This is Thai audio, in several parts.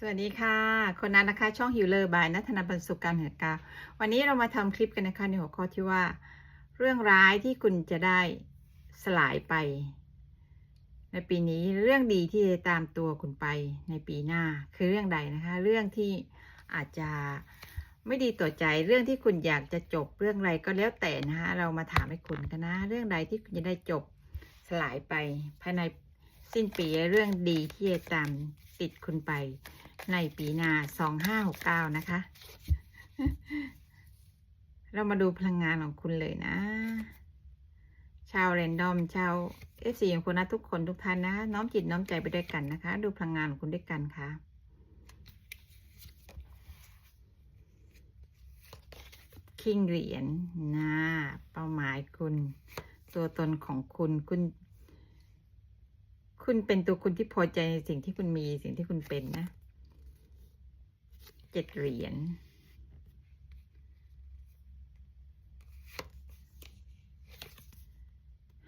สวัสดีค่ะ คนนั้นนะคะ ช่องฮิวเลอร์บายนัทนาบรรสุการเหตุการวันนี้เรามาทำคลิปกันนะคะในหัวข้อที่ว่า เรื่องร้ายที่คุณจะได้สลายไป ในปีนี้เรื่องดีที่จะตามตัวคุณไปในปีหน้าคือเรื่องใดนะคะ เรื่องที่อาจจะไม่ดีต่อใจเรื่องที่คุณอยากจะจบเรื่องอะไรก็แล้วแต่นะคะเรามาถามให้คุณกันนะ เรื่องใดที่คุณจะได้จบสลายไป ภายในสิ้นปีเรื่องดีที่จะตามติดคุณไป ในปีหน้าสองห้าหกเก้านะคะ เรามาดูพลังงานของคุณเลยนะ ชาวเรนดอมชาวเอฟซีของคุณนะทุกคนทุกท่านนะ น้อมจิตน้อมใจไปด้วยกันนะคะ ดูพลังงานของคุณด้วยกันค่ะคิงเหรียญนะเป้าหมายคุณ ตัวตนของคุณคุณคุณเป็นตัวคุณที่พอใจในสิ่งที่คุณมีสิ่งที่คุณเป็นนะ เจ็ดเหรียญ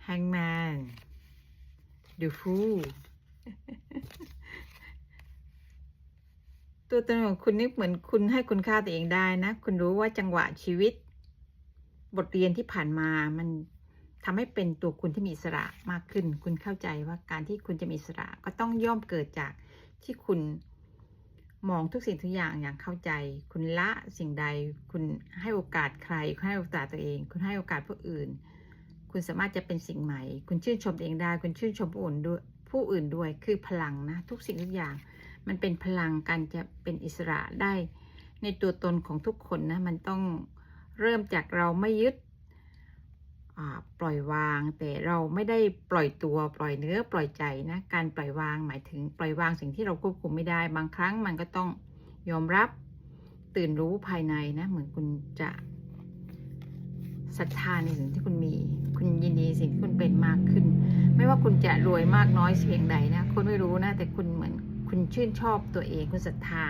แฮงแมนดูฟูตัวตนของคุณนี่เหมือนคุณให้คุณค่าตัวเองได้นะ คุณรู้ว่าจังหวะชีวิต บทเรียนที่ผ่านมามันทำให้เป็นตัวคุณที่มีอิสระมากขึ้น คุณเข้าใจว่าการที่คุณจะมีอิสระก็ต้องย่อมเกิดจากที่คุณ มองทุกสิ่งทุกอย่างอย่างเข้าใจ คุณละสิ่งใด คุณให้โอกาสใคร คุณให้โอกาสตัวเอง คุณให้โอกาสผู้อื่น คุณสามารถจะเป็นสิ่งใหม่ คุณชื่นชมตัวเองได้ คุณชื่นชมผู้อื่นด้วยผู้อื่นด้วยคือพลังนะ ทุกสิ่งทุกอย่าง มันเป็นพลังการจะเป็นอิสระได้ ในตัวตนของทุกคนนะ มันต้องเริ่มจากเราไม่ยึด ปล่อยวาง แต่เราไม่ได้ปล่อยตัวปล่อยเนื้อปล่อยใจนะการปล่อยวางหมายถึงปล่อยวางสิ่งที่เราควบคุมไม่ได้ บางครั้งมันก็ต้องยอมรับตื่นรู้ภายในนะ เหมือนคุณจะศรัทธาในสิ่งที่คุณมี คุณยินดีสิ่งที่คุณเป็นมากขึ้น ไม่ว่าคุณจะรวยมากน้อยเพียงใดนะคนไม่รู้นะ แต่คุณเหมือนคุณชื่นชอบตัวเองคุณศรัทธา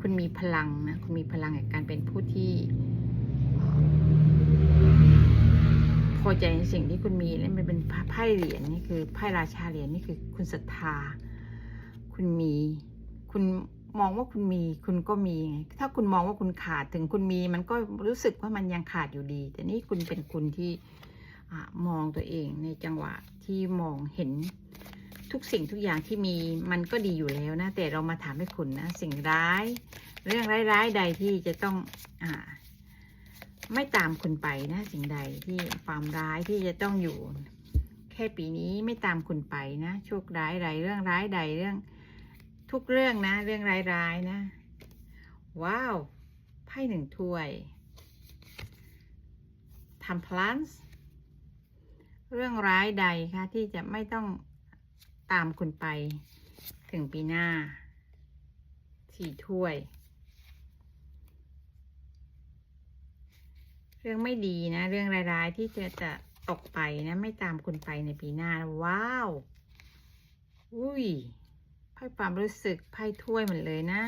คุณมีพลังนะคุณมีพลังในการเป็นผู้ที่ พอใจในสิ่งที่คุณมีและมันเป็นไพ่เหรียญนี่คือไพ่ราชาเหรียญนี่คือคุณศรัทธา คุณมี คุณมองว่าคุณมี คุณก็มีไงถ้าคุณมองว่าคุณขาดถึงคุณมี มันก็รู้สึกว่ามันยังขาดอยู่ดี แต่นี่คุณเป็นคุณที่อมองตัวเองในจังหวะที่มองเห็นทุกสิ่งทุกอย่างที่มีมันก็ดีอยู่แล้วนะ แต่เรามาถามให้คุณนะ สิ่งร้าย เรื่องร้ายๆใดที่จะต้องอ่า ไม่ตามคุณไปนะ สิ่งใดที่ความร้ายที่จะต้องอยู่ แค่ปีนี้ไม่ตามคุณไปนะโชคร้ายใดเรื่องร้ายใดเรื่อง ทุกเรื่องนะ เรื่องร้ายๆนะ ว้าวไพ่หนึ่งถ้วยทำพลันส์เรื่องร้ายใดคะที่จะไม่ต้องตามคุณไป ถึงปีหน้าสี่ถ้วย รื่องไม่ดีนะ เรื่องร้ายๆที่จะจะตกไปนะ ไม่ตามคุณไปในปีหน้า ว้าว อุ้ยไพ่ความรู้สึกไพ่ถ้วยเหมดเลยนะ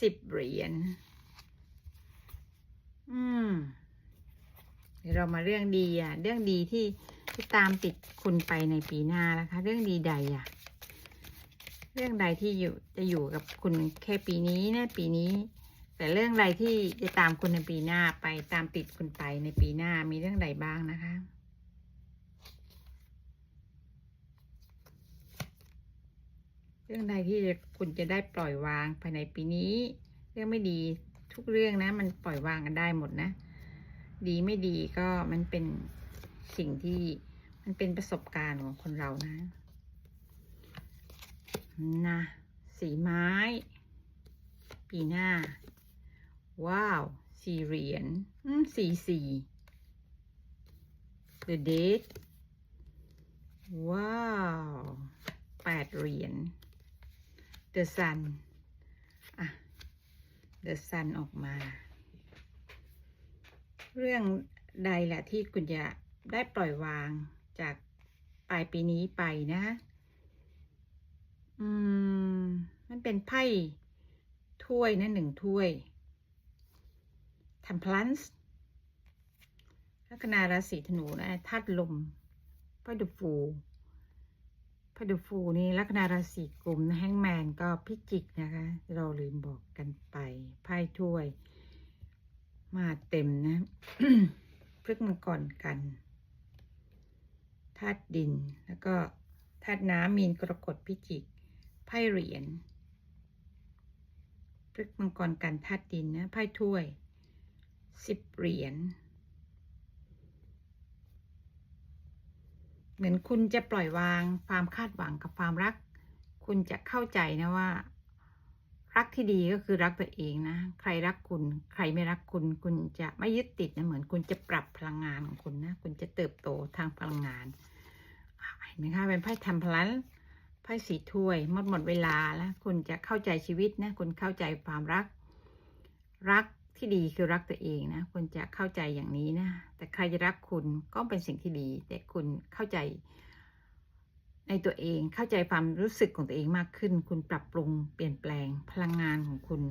สิบเหรียญ อืมเดี๋ยวเรามาเรื่องดีอะ เรื่องดีที่ที่ตามติดคุณไปในปีหน้านะคะ เรื่องดีใดอะ เรื่องใดที่อยู่จะอยู่กับคุณแค่ปีนี้นะปีนี้ แต่เรื่องใดที่จะตามคุณในปีหน้าไปตามติดคุณไปในปีหน้ามีเรื่องใดบ้างนะคะ เรื่องใดที่คุณจะได้ปล่อยวางภายในปีนี้ เรื่องไม่ดีทุกเรื่องนะ มันปล่อยวางกันได้หมดนะ ดีไม่ดีก็มันเป็นสิ่งที่มันเป็นประสบการณ์ของคนเรานะ นะ สีไม้ ปีหน้า ว้าวสี่เหรียญอืมสี่สี่ The date ว้าวแปดเหรียญ The sun อะ The sun ออกมา เรื่องใดแหละที่คุณจะได้ปล่อยวางจากปลายปีนี้ไปนะ อืม มันเป็นไพ่ถ้วยนะหนึ่งถ้วย ทำพลันส์ลัคนาราศีธนูนะธาตุลมไพ่เดอะฟูไพ่พดูฟูนี่ลัคนาราศีกลุ่มนะแฮงแมนก็พิจิกนะคะ เราลืมบอกกันไปไพ่ถ้วย มาเต็มนะพฤกมังกรกันธาตุดินแล้วก็ธาตุน้ำมีนกรกฎพิจิกไพ่เหรียญพฤกมังกรกันธาตุดินนะไพ่ถ้วย สิบเหรียญ เหมือนคุณจะปล่อยวางความคาดหวังกับความรัก คุณจะเข้าใจนะว่า รักที่ดีก็คือรักตัวเองนะ ใครรักคุณ ใครไม่รักคุณ คุณจะไม่ยึดติดนะ เหมือนคุณจะปรับพลังงานของคุณนะ คุณจะเติบโตทางพลังงานเห็นไหมคะเป็นไพ่ทำพลันไพ่สีถ้วยหมดหมดเวลาแล้วคุณจะเข้าใจชีวิตนะ คุณเข้าใจความรัก รัก ที่ดีคือรักตัวเองนะคุณจะเข้าใจอย่างนี้นะ แต่ใครจะรักคุณก็เป็นสิ่งที่ดี แต่คุณเข้าใจ ในตัวเองเข้าใจความรู้สึกของตัวเองมากขึ้น คุณปรับปรุงเปลี่ยนแปลงพลังงานของคุณ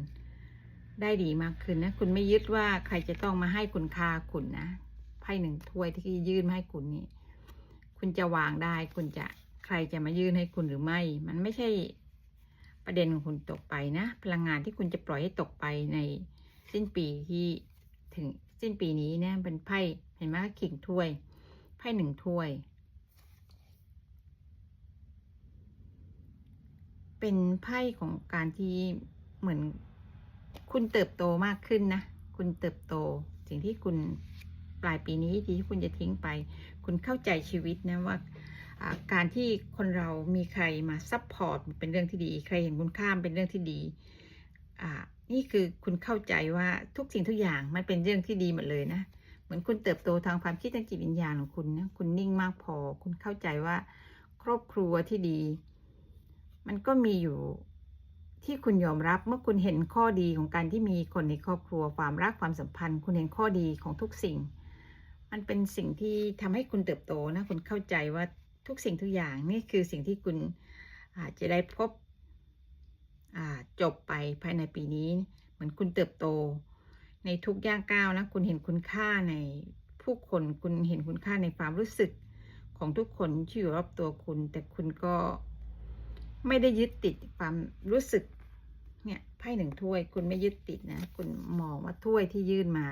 ได้ดีมากขึ้นนะ คุณไม่ยึดว่าใครจะต้องมาให้คุณค่าคุณนะไพ่หนึ่งถ้วยที่ยื่นมาให้คุณนี่ คุณจะวางได้ คุณจะใครจะมายื่นให้คุณหรือไม่ มันไม่ใช่ประเด็นของคุณตกไปนะ พลังงานที่คุณจะปล่อยให้ตกไปใน สิ้นปีที่ถึงสิ้นปีนี้เนี่ยเป็นไพ่เห็นไหมขิงถ้วย ไพ่หนึ่งถ้วย เป็นไพ่ของการที่เหมือนคุณเติบโตมากขึ้นนะ คุณเติบโตสิ่งที่คุณปลายปีนี้ที่คุณจะทิ้งไป คุณเข้าใจชีวิตนะว่าการที่คนเรามีใครมาซัพพอร์ตเป็นเรื่องที่ดี ใครเห็นคุณค่ามเป็นเรื่องที่ดีอ่า นี่คือคุณเข้าใจว่าทุกสิ่งทุกอย่างมันเป็นเรื่องที่ดีหมดเลยนะ เหมือนคุณเติบโตทางความคิดทางจิตวิญญาณของคุณนะ คุณนิ่งมากพอ คุณเข้าใจว่า ครอบครัวที่ดี มันก็มีอยู่ที่คุณยอมรับเมื่อคุณเห็นข้อดีของการที่มีคนในครอบครัวความรักความสัมพันธ์ คุณเห็นข้อดีของทุกสิ่ง มันเป็นสิ่งที่ทำให้คุณเติบโตนะ คุณเข้าใจว่าทุกสิ่งทุกอย่างนี่คือสิ่งที่คุณอาจจะได้พบ จบไปภายในปีนี้ เหมือนคุณเติบโต ในทุกย่างก้าวนะคุณเห็นคุณค่าในผู้คนคุณเห็นคุณค่าในความรู้สึกของทุกคนที่อยู่รอบตัวคุณ แต่คุณก็ไม่ได้ยึดติดความรู้สึกเนี่ยไพ่หนึ่งถ้วย คุณไม่ยึดติดนะ คุณมองว่าถ้วยที่ยื่นมา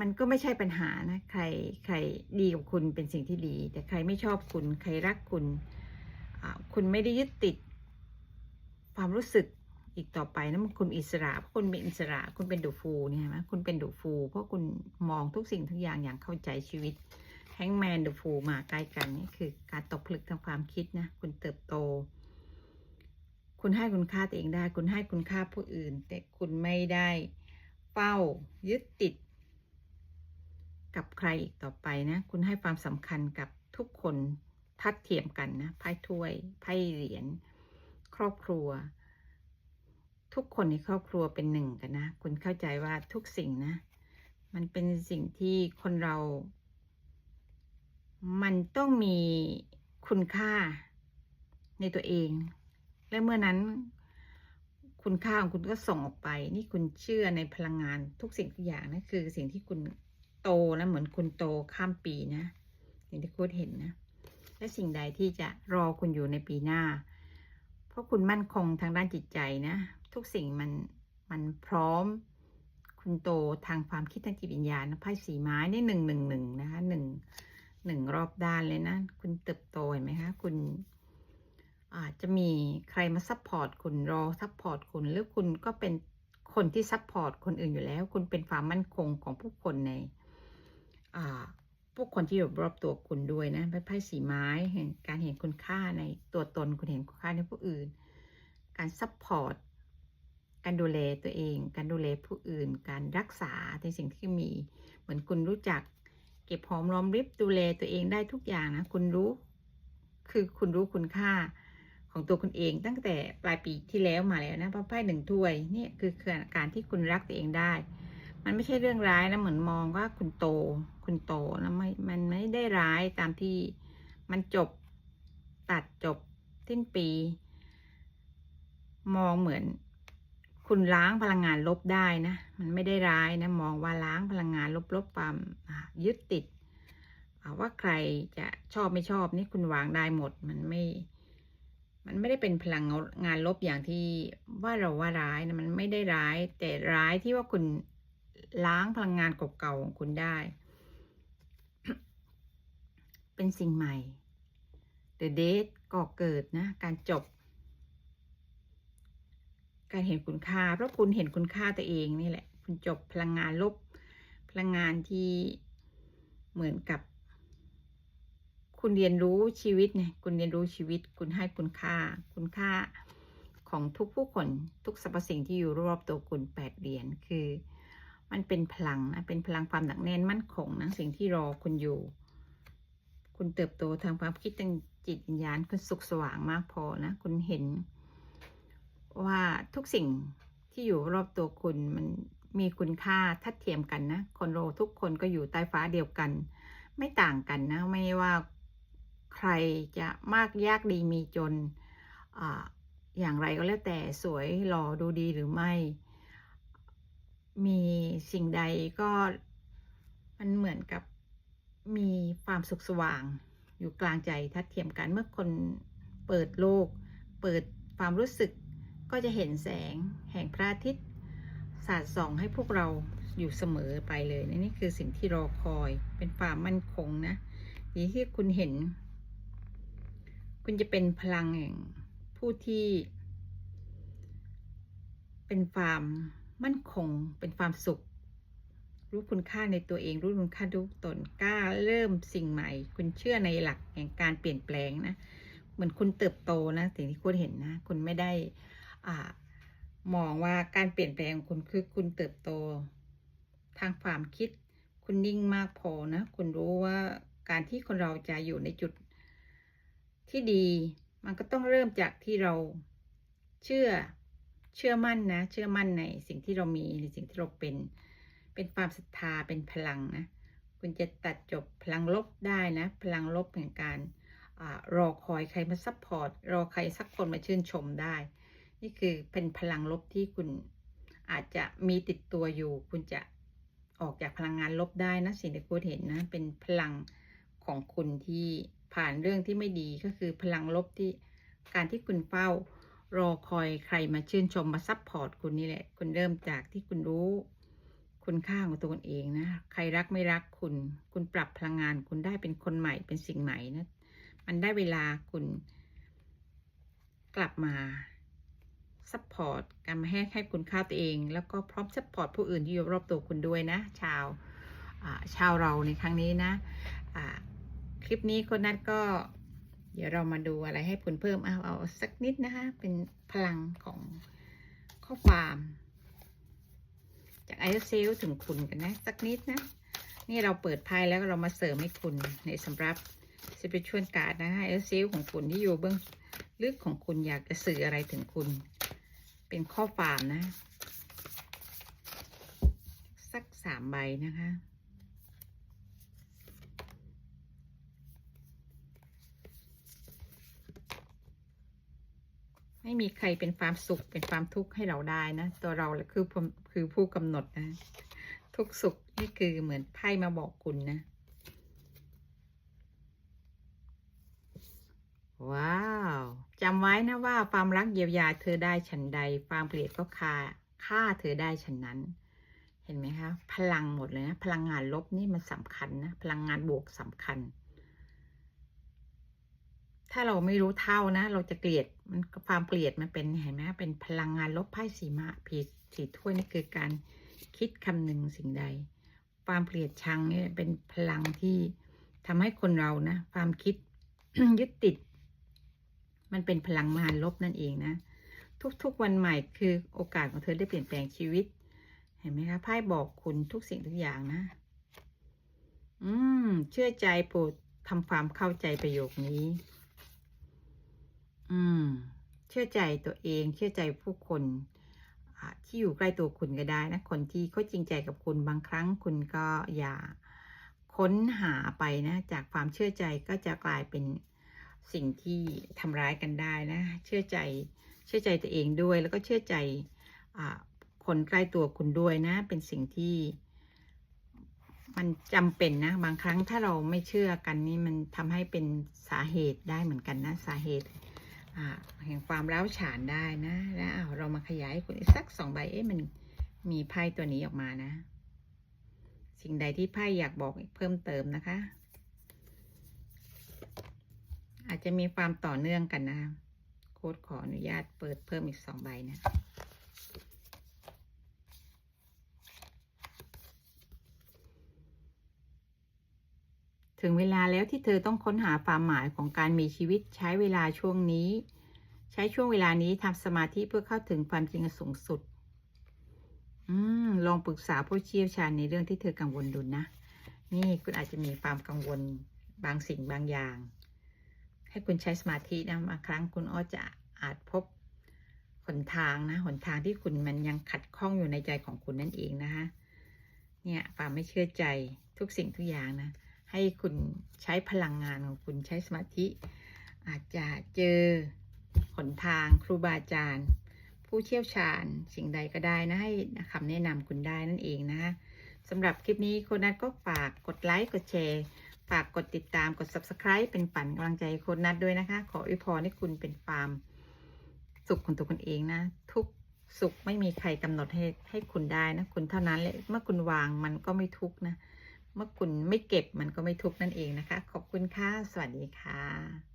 มันก็ไม่ใช่ปัญหานะใครใครดีกับคุณเป็นสิ่งที่ดี แต่ใครไม่ชอบคุณ ใครรักคุณ คุณไม่ได้ยึดติด ความรู้สึกอีกต่อไปนะมันคุณอิสระเพราะคุณเป็นอิสระ คุณเป็นดูฟูเนี่ยไหมคุณเป็นดูฟู เพราะคุณมองทุกสิ่งทุกอย่างอย่างเข้าใจชีวิตแฮงแมนดอะฟูมาใกล้กันนี่คือ การตกผลึกทางความคิดนะ คุณเติบโต คุณให้คุณค่าตัวเองได้ คุณให้คุณค่าผู้อื่น แต่คุณไม่ได้เฝ้ายึดติด กับใครอีกต่อไปนะ คุณให้ความสำคัญกับทุกคนทัดเทียมกันนะไพ่ถ้วยไพ่เหรียญ ครอบครัว ทุกคนในครอบครัวเป็นหนึ่งกันนะ คุณเข้าใจว่าทุกสิ่งนะ มันเป็นสิ่งที่คนเรา มันต้องมีคุณค่าในตัวเอง และเมื่อนั้น คุณค่าของคุณก็ส่งออกไป นี่คุณเชื่อในพลังงานทุกสิ่งทุกอย่างนะคือสิ่งที่คุณโตนะเหมือนคุณโตข้ามปีนะ สิ่งที่คุณเห็นนะ และสิ่งใดที่จะรอคุณอยู่ในปีหน้า เพราะคุณมั่นคงทางด้านจิตใจนะ ทุกสิ่งมันมันพร้อม คุณโตทางความคิดทางจิตวิญญาณไพ่สีไม้นี่หนึ่งหนึ่งหนึ่งนะคะหนึ่งหนึ่งรอบด้านเลยนะ คุณเติบโตเห็นไหมคะ คุณอาจจะมีใครมาซัพพอร์ตคุณรอซัพพอร์ตคุณ หรือคุณก็เป็นคนที่ซัพพอร์ตคนอื่นอยู่แล้ว คุณเป็นความมั่นคงของผู้คนใน อ่าผู้คนที่อยู่รอบตัวคุณด้วยนะไพ่ไพ่สีไม้เห็นการเห็นคุณค่าในตัวตนคุณเห็นคุณค่าในผู้อื่น การซัพพอร์ตการดูแลตัวเอง การดูแลผู้อื่น การรักษาในสิ่งที่มี เหมือนคุณรู้จัก เก็บหอมรอมริบดูแลตัวเองได้ทุกอย่างนะ คุณรู้ คือคุณรู้คุณค่าของตัวคุณเองตั้งแต่ปลายปีที่แล้วมาแล้วนะไพ่หนึ่งถ้วยนี่คือการที่คุณรักตัวเองได้ มันไม่ใช่เรื่องร้ายนะเหมือนมองว่าคุณโต คุณโตแล้วไม่มันไม่ได้ร้ายตามที่มันจบตัดจบสิ้นปี มองเหมือน คุณล้างพลังงานลบได้นะ มันไม่ได้ร้ายนะ มองว่าล้างพลังงานลบๆความยึดติดว่าใครจะชอบไม่ชอบนี่คุณวางได้หมดมันไม่ มันไม่ได้เป็นพลังงานลบอย่างที่ว่าเราว่าร้ายนะมันไม่ได้ร้าย แต่ร้ายที่ว่าคุณ ล้างพลังงานเก่าๆของคุณได้ เป็นสิ่งใหม่ The Date ก็เกิดนะ การจบ การเห็นคุณค่า เพราะคุณเห็นคุณค่าตัวเองนี่แหละ คุณจบพลังงานลบ พลังงานที่เหมือนกับ คุณเรียนรู้ชีวิตไงคุณเรียนรู้ชีวิต คุณให้คุณค่า คุณค่าของทุกผู้คนทุกสรรพสิ่งที่อยู่รอบตัวคุณแปดเหรียญคือ มันเป็นพลังนะเป็นพลังความหนักแน่นมั่นคงนะสิ่งที่รอคุณอยู่ คุณเติบโตทางความคิดทางจิตวิญญาณคุณสุขสว่างมากพอนะ คุณเห็น ว่าทุกสิ่งที่อยู่รอบตัวคุณมันมีคุณค่าทัดเทียมกันนะ คนเราทุกคนก็อยู่ใต้ฟ้าเดียวกัน ไม่ต่างกันนะ ไม่ว่าใครจะมากยากดีมีจนอาอย่างไรก็แล้วแต่สวยหล่อดูดีหรือไม่ มีสิ่งใดก็มันเหมือนกับมีความสุขสว่าง อยู่กลางใจทัดเทียมกันเมื่อคนเปิดโลก เปิดความรู้สึกก็จะเห็นแสงแห่งพระอาทิตย์สาดส่องให้พวกเราอยู่เสมอไปเลยนนี่คือสิ่งที่รอคอยเป็นความมั่นคงนะดีที่คุณเห็น คุณจะเป็นพลังแห่งผู้ที่ เป็นความ มั่นคงเป็นความสุข รู้คุณค่าในตัวเอง รู้คุณค่าทุกตนกล้าเริ่มสิ่งใหม่ คุณเชื่อในหลักแห่งการเปลี่ยนแปลงนะเหมือนคุณเติบโตนะสิ่งที่คุณเห็นนะ คุณไม่ได้อ่ามองว่าการเปลี่ยนแปลงของคุณคือคุณเติบโต ทางความคิด คุณนิ่งมากพอนะ คุณรู้ว่าการที่คนเราจะอยู่ในจุดที่ดี มันก็ต้องเริ่มจากที่เราเชื่อ เชื่อมั่นนะ เชื่อมั่นในสิ่งที่เรามีในสิ่งที่เราเป็น เป็นความศรัทธาเป็นพลังนะ คุณจะตัดจบพลังลบได้นะ พลังลบแห่งการอรอคอยใครมาซัพพอร์ตรอใครสักคนมาชื่นชมได้ นี่คือเป็นพลังลบที่คุณอาจจะมีติดตัวอยู่ คุณจะออกจากพลังงานลบได้นะสิ่งที่คุณเห็นนะ เป็นพลังของคุณที่ผ่านเรื่องที่ไม่ดีก็คือพลังลบที่การที่คุณเฝ้า รอคอยใครมาชื่นชมมาซัพพอร์ตคุณนี่แหละ คุณเริ่มจากที่คุณรู้คุณค่าของตัวคุณเองนะ ใครรักไม่รักคุณ คุณปรับพลังงาน คุณได้เป็นคนใหม่เป็นสิ่งใหม่นะ มันได้เวลาคุณ กลับมาซัพพอร์ตการมาให้ให้คุณค่าตัวเอง แล้วก็พร้อมซัพพอร์ตผู้อื่นที่อยู่รอบตัวคุณด้วยนะ ชาวชาวเราในครั้งนี้นะคลิปนี้คนนัดก็ เดี๋ยวเรามาดูอะไรให้คุณเพิ่มเอาเอาสักนิดนะคะ เป็นพลังของข้อความ จากไอเซลถึงคุณกันนะ สักนิดนะ นี่เราเปิดไพ่แล้วเรามาเสริมให้คุณในสำหรับสเปชวลการ์ดนะคะเอลซิลของคุณที่อยู่เบื้องลึกของคุณอยากจะสื่ออะไรถึงคุณ เป็นข้อความนะ สักสามใบนะคะ ไม่มีใครเป็นความสุขเป็นความทุกข์ให้เราได้นะ ตัวเราคือผมคือผู้กำหนดนะ ทุกสุขนี่คือเหมือนไพ่มาบอกคุณนะ ว้าวจำไว้นะว่าความรักเยียวยาเธอได้ฉันใด ความเกลียดก็ค่าฆ่าเธอได้ฉันนั้น เห็นไหมคะ พลังหมดเลยนะ พลังงานลบนี่มันสำคัญนะ พลังงานบวกสำคัญ ถ้าเราไม่รู้เท่านะ เราจะเกลียดมันความเกลียดมันเป็นเห็นไหมเป็นพลังงานลบไพ่สีมาผีสีถ้วยนี่คือการคิดคำหนึ่งสิ่งใด ความเกลียดชังเนี่ยเป็นพลังที่ทำให้คนเรานะความคิดยึดติด มันเป็นพลังงานลบนั่นเองนะ ทุกๆวันใหม่คือโอกาสของเธอได้เปลี่ยนแปลงชีวิต เห็นไหมคะไพ่บอกคุณทุกสิ่งทุกอย่างนะ อืม เชื่อใจโปรดทำความเข้าใจประโยคนี้ อืม เชื่อใจตัวเอง เชื่อใจผู้คนที่อยู่ใกล้ตัวคุณก็ได้นะ คนที่เขาจริงใจกับคุณบางครั้งคุณก็อย่าค้นหาไปนะ จากความเชื่อใจก็จะกลายเป็นสิ่งที่ทำร้ายกันได้นะ เชื่อใจเชื่อใจตัวเองด้วย แล้วก็เชื่อใจคนใกล้ตัวคุณด้วยนะ เป็นสิ่งที่มันจำเป็นนะ บางครั้งถ้าเราไม่เชื่อกันนี่มันทำให้เป็นสาเหตุได้เหมือนกันนะ สาเหตุ แห่งความร้าวฉานได้นะแล้วอ้าเรามาขยายให้คุณสักสองใบเอ๊ะมันมีไพ่ตัวนี้ออกมานะ สิ่งใดที่ไพ่อยากบอกเพิ่มเติมนะคะ อาจจะมีความต่อเนื่องกันนะโค้ดขออนุญาตเปิดเพิ่มอีกสองใบนะ ถึงเวลาแล้วที่เธอต้องค้นหาความหมายของการมีชีวิตใช้เวลาช่วงนี้ ใช้ช่วงเวลานี้ทำสมาธิเพื่อเข้าถึงความจริงสูงสุด อืมลองปรึกษาผู้เชี่ยวชาญในเรื่องที่เธอกังวลดูนะ นี่คุณอาจจะมีความกังวลบางสิ่งบางอย่าง ให้คุณใช้สมาธินะบางครั้งคุณอ้อจะอาจพบหนทางนะหนทางที่คุณมันยังขัดข้องอยู่ในใจของคุณนั่นเองนะคะเนี่ยความไม่เชื่อใจทุกสิ่งทุกอย่างนะ ให้คุณใช้พลังงานของคุณใช้สมาธิ อาจจะเจอหนทางครูบาอาจารย์ ผู้เชี่ยวชาญสิ่งใดก็ได้นะให้คำแนะนำคุณได้นั่นเองนะคะสำหรับคลิปนี้คนนัทก็ฝากกดไลค์กดแชร์ฝากกดติดตามกด subscribe เป็นปั่นกำลังใจโคนนัดด้วยนะคะ ขออวยพรให้คุณเป็นความสุขของตัวคุณเองนะ ทุกสุขไม่มีใครกำหนดให้ให้คุณได้นะ คุณเท่านั้นแหละเมื่อคุณวางมันก็ไม่ทุกข์นะ เมื่อคุณไม่เก็บมันก็ไม่ทุกนั่นเองนะคะ ขอบคุณค่ะ สวัสดีค่ะ